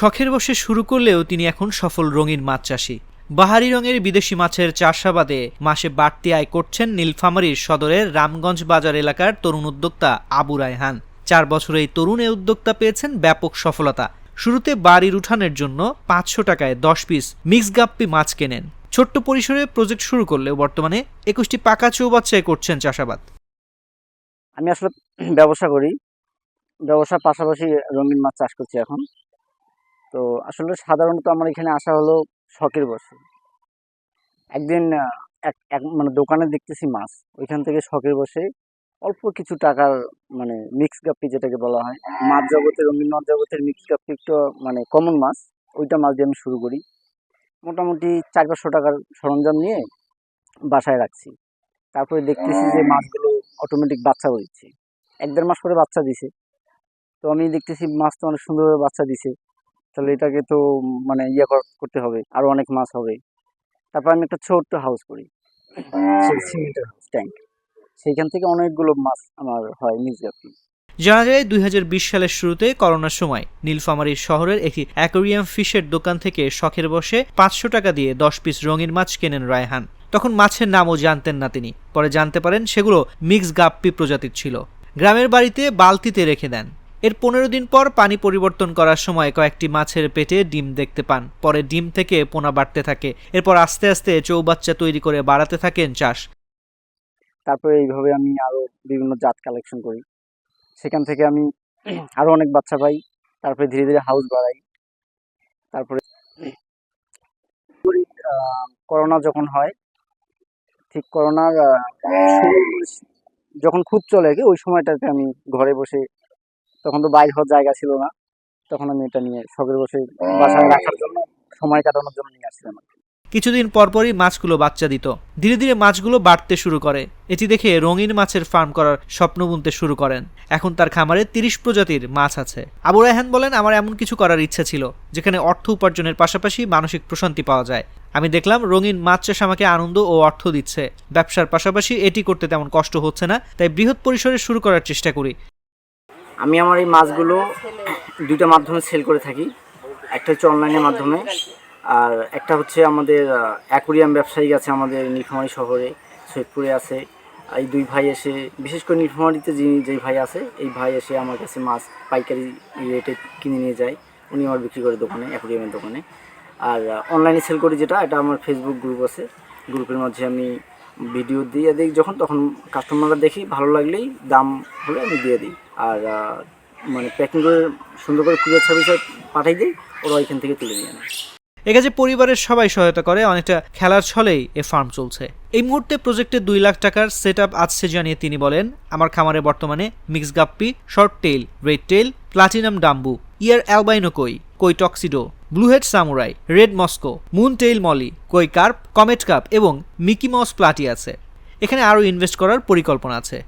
শখের বসে শুরু করলেও তিনি এখন সফল রঙিন মাছ চাষি। বাহারি রঙের বিদেশি মাছের চাষাবাদে মাসে বাড়তি আয় করছেন নীলফামারীর সদরের রামগঞ্জ বাজার এলাকার তরুণ উদ্যোক্তা আবু রায়হান। চার বছর এই তরুণ এই উদ্যোক্তা পেয়েছেন ব্যাপক সফলতা। শুরুতে বাড়ির উঠানের জন্য পাঁচশো টাকায় দশ পিস মিক্স গাপ্পি মাছ কেনেন। ছোট্ট পরিসরে প্রজেক্ট শুরু করলেও বর্তমানে একুশটি পাকা চৌবাচ্চায় করছেন চাষাবাদ। আমি আসলে ব্যবসা করি। ব্যবসার পাশাপাশি রঙিন মাছ চাষ করছি এখন। তো আসলে সাধারণত আমার এখানে আসা হলো শখের বসে একদিন এক এক মানে দোকানে দেখতেছি মাছ। ওইখান থেকে শখের বসে অল্প কিছু টাকার মানে মিক্স গাপ্পি যেটাকে বলা হয়, মাছ জগতের মাছ জগতের মিক্স গাপ্পি একটু মানে কমন মাছ, ওইটা মাছ দিয়ে আমি শুরু করি। মোটামুটি চার পাঁচশো টাকার সরঞ্জাম নিয়ে বাসায় রাখছি। তারপরে দেখতেছি যে মাছগুলো অটোমেটিক বাচ্চা দিচ্ছে এক দেড় মাস পরে বাচ্চা দিছে। তো আমি দেখতেছি মাছ তো অনেক সুন্দরভাবে বাচ্চা দিছে। তাহলে এটাকে তো মানে ইয়ে কর- করতে হবে। আরও অনেক মাছ হবে। তারপর আমি একটা ছোট্ট হাউস করি। সিমেন্টের হাউস ট্যাঙ্ক সেইখান থেকে অনেকগুলো মাছ আমার হয় নিজগাপি জানা যায় দুই হাজার বিশ সালের শুরুতে করোনার সময় নীলফামারীর শহরের একটি অ্যাকোরিয়াম ফিশের দোকান থেকে শখের বসে পাঁচশো টাকা দিয়ে দশ পিস রঙিন মাছ কেনেন রায়হান। তখন মাছের নামও জানতেন না তিনি। পরে জানতে পারেন সেগুলো মিক্স গাপ্পি প্রজাতির ছিল। গ্রামের বাড়িতে বালতিতে রেখে দেন। এর পনেরো দিন পর পানি পরিবর্তন করার সময় কয়েকটি মাছের পেটে ডিম দেখতে পান। পরে ডিম থেকে পোনা বাড়তে থাকে। এরপর আস্তে আস্তে চৌবাচ্চা তৈরি করে বাড়াতে থাকেন চাষ। তারপরে এইভাবে আমি আরও বিভিন্ন জাত কালেকশন করি। সেখান থেকে আমি আরও অনেক বাচ্চা পাই। তারপরে ধীরে ধীরে হাউস বাড়াই। তারপরে করোনা যখন হয়, ঠিক করোনার যখন খুব চলে ওই সময়টাতে আমি ঘরে বসে তখন তো বাইর হওয়ার জায়গা ছিল না। তখন আমি এটা নিয়ে শখের বসে বাসায় রাখার জন্য, সময় কাটানোর জন্য নিয়ে আসছিলাম। কিছুদিন পরপরই মাছগুলো বাচ্চা দিত। ধীরে ধীরে মাছগুলো বাড়তে শুরু করে। এটি দেখে রঙিন মাছের ফার্ম করার স্বপ্ন বুনতে শুরু করেন। এখন তার খামারে তিরিশ প্রজাতির মাছ আছে। আবু রায়হান বলেন, আমার এমন কিছু করার ইচ্ছা ছিল, যেখানে অর্থ উপার্জনের পাশাপাশি মানসিক প্রশান্তি পাওয়া যায়। আমি দেখলাম রঙিন মাছ চাষ আমাকে আনন্দ ও অর্থ দিচ্ছে। ব্যবসার পাশাপাশি এটি করতে তেমন কষ্ট হচ্ছে না, তাই বৃহৎ পরিসরে শুরু করার চেষ্টা করি। আমি আমার এই মাছগুলো দুইটা মাধ্যমে সেল করে থাকি। একটা হচ্ছে অনলাইনের মাধ্যমে, আর একটা হচ্ছে আমাদের অ্যাকুরিয়াম ব্যবসায়ী আছে আমাদের নীলফামারী শহরে, সৈয়দপুরে আছে। এই দুই ভাই এসে, বিশেষ করে নীলফামারীতে যিনি, যেই ভাই আছে, এই ভাই এসে আমার কাছে মাছ পাইকারি রেটে কিনে নিয়ে যায়। উনি আমার বিক্রি করে দোকানে অ্যাকুরিয়ামের দোকানে। আর অনলাইনে সেল করি যেটা, এটা আমার ফেসবুক গ্রুপ আছে। গ্রুপের মধ্যে আমি ভিডিও দিয়ে দিই। যখন, তখন কাস্টমাররা দেখি, ভালো লাগলেই দাম হলে আমি দিয়ে দিই। আর মানে প্যাকিং করে সুন্দর করে কুরিয়ার সার্ভিসে পাঠাই দিই, ওরা এখান থেকে তুলে নিয়ে নেয়। এ কাজে পরিবারের সবাই সহায়তা করে, অনেকটা খেলার ছলেই এ ফার্ম চলছে। এই মুহূর্তে প্রজেক্টে দুই লাখ টাকার সেট আপ আছে জানিয়ে তিনি বলেন, আমার খামারে বর্তমানে mix guppy short tail red tail platinum dumbo ear albino koi koi tuxedo blue head samurai red Moscow moon tail molly koi carp comet carp এবং মিকি মাউস প্লাটি আছে। এখানে আরও ইনভেস্ট করার পরিকল্পনা আছে।